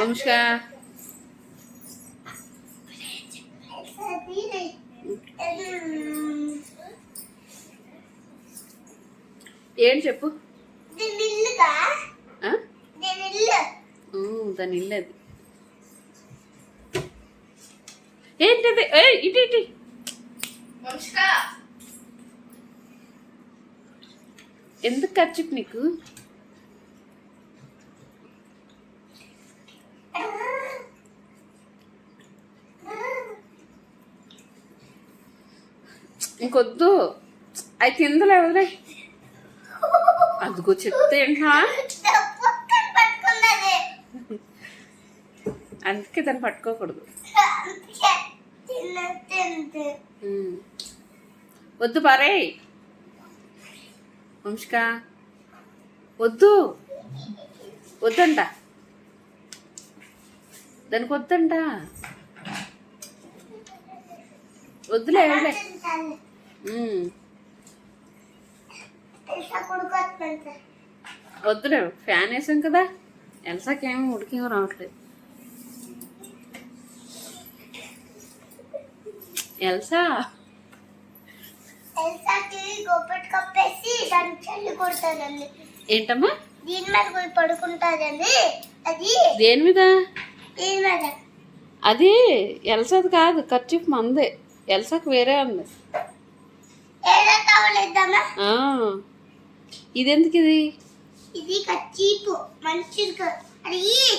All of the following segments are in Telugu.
వంశిక ఏంటి చెప్పు? దాని ఇల్లు అది. ఏంటది? ఏయ్, ఇటు ఇటు. ఎందుకు ఖర్చు నీకు? ఇంకొద్దు. అవి తిందలే వదిలే. అదిగో చెప్తే ఏంటా అందుకే దాన్ని పట్టుకోకూడదు. వద్దు పారే. వంశిక వద్దు. వద్దంట. దానికి వద్దంట. వద్దులే వదిలే. వద్దులే ఫ్యాన్ వేసాం కదా. ఎల్సాకేమో ఉడికేమో రావట్లేదు. ఎల్సా? ఏంటమ్మా? దీని మీద పోయి పడుకుంటాదండి. అది దేని మీద? దీని మీద. అది ఎల్సాది కాదు ఖర్చు మందే. ఎల్సాకి వేరే ఉంది. ఇదెందుకు ఇది? ఇది మంచిది కాదు. అది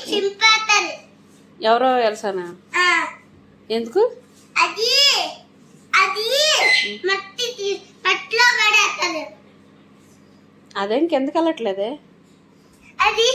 చింపేస్తుంది ఎవరో ఎల్సానా? ఆ, ఎందుకు? అది అది మట్టి మట్టిలో పడేస్తుంది అదేం కిందకి వెళ్ళట్లేదే అది